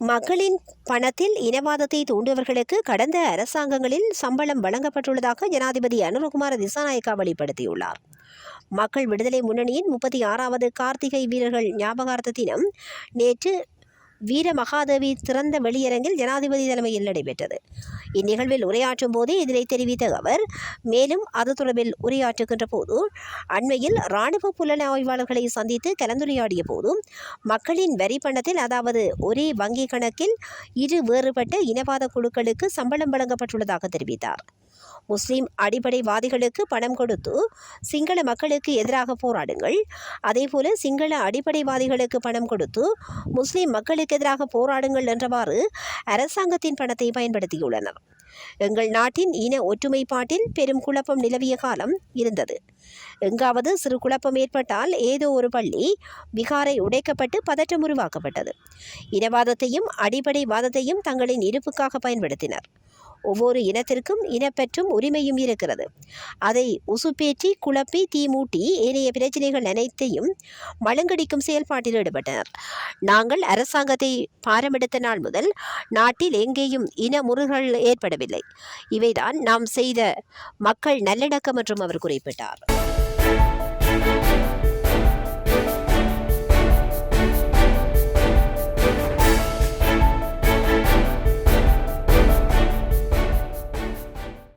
மக்களின் பணத்தில் இனவாதத்தை தூண்டுவர்களுக்கு கடந்த அரசாங்கங்களில் சம்பளம் வழங்கப்பட்டுள்ளதாக ஜனாதிபதி அனுரகுமார திசாநாயக்கா வெளிப்படுத்தியுள்ளார். மக்கள் விடுதலை முன்னணியின் முப்பத்தி ஆறாவது கார்த்திகை வீரர்கள் ஞாபகார்த்த தினம் நேற்று வீர மகாதேவி திறந்த வெளியரங்கில் ஜனாதிபதி தலைமையில் நடைபெற்றது. இந்நிகழ்வில் உரையாற்றும் போது இதனை தெரிவித்த அவர். மேலும் அது தொடர்பில் உரையாற்றுகின்ற போது அண்மையில் இராணுவ புலன ஆய்வாளர்களை சந்தித்து கலந்துரையாடிய போது மக்களின் வரி பணத்தில் அதாவது ஒரே வங்கி கணக்கில் இரு வேறுபட்ட இனவாத குழுக்களுக்கு சம்பளம் வழங்கப்பட்டுள்ளதாக தெரிவித்தார். முஸ்லீம் அடிப்படைவாதிகளுக்கு பணம் கொடுத்து சிங்கள மக்களுக்கு எதிராக போராடுங்கள். அதேபோல சிங்கள அடிப்படைவாதிகளுக்கு பணம் கொடுத்து முஸ்லீம் மக்களுக்கு எதிராக போராடுங்கள் என்றவாறு அரசாங்கத்தின் பணத்தை பயன்படுத்தியுள்ளனர். எங்கள் நாட்டின் இன ஒற்றுமைப்பாட்டில் பெரும் குழப்பம் நிலவிய காலம் இருந்தது. எங்காவது சிறு குழப்பம் ஏற்பட்டால் ஏதோ ஒரு பள்ளி விகாரை உடைக்கப்பட்டு பதற்றம் உருவாக்கப்பட்டது. இனவாதத்தையும் அடிப்படைவாதத்தையும் தங்களின் இருப்புக்காக பயன்படுத்தினர். ஒவ்வொரு இனத்திற்கும் இனப்பற்றும் உரிமையும் இருக்கிறது. அதை உசுப்பேற்றி குழப்பி தீமூட்டி ஏனைய பிரச்சனைகள் அனைத்தையும் மழுங்கடிக்கும் செயல்பாட்டில் ஈடுபட்டனர். நாங்கள் அரசாங்கத்தை பாரமெடுத்த நாள் முதல் நாட்டில் எங்கேயும் இன முறுகள் ஏற்படவில்லை. இவைதான் நாம் செய்த மக்கள் நல்லடக்கம் என்றும் அவர் குறிப்பிட்டார்.